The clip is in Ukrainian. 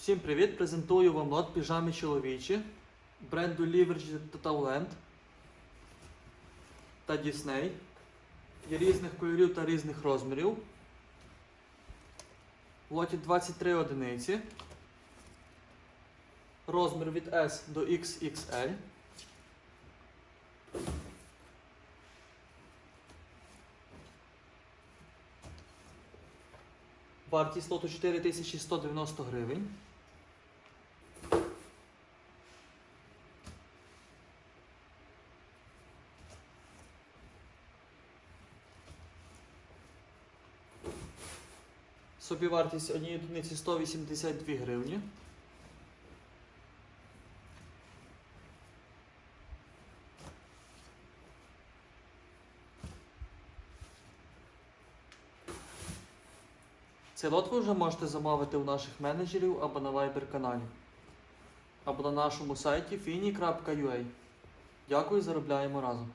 Всім привіт! Презентую вам лот піжами чоловічі бренду Leverage Total та Disney. Є різних кольорів та різних розмірів. В лоті 23 одиниці. Розмір від S до XXL. Вартість лоту 4190 гривень. Собівартість однієї одиниці 182 гривні. Цей лот ви вже можете замовити у наших менеджерів або на Viber каналі, або на нашому сайті fini.ua. Дякую, заробляємо разом.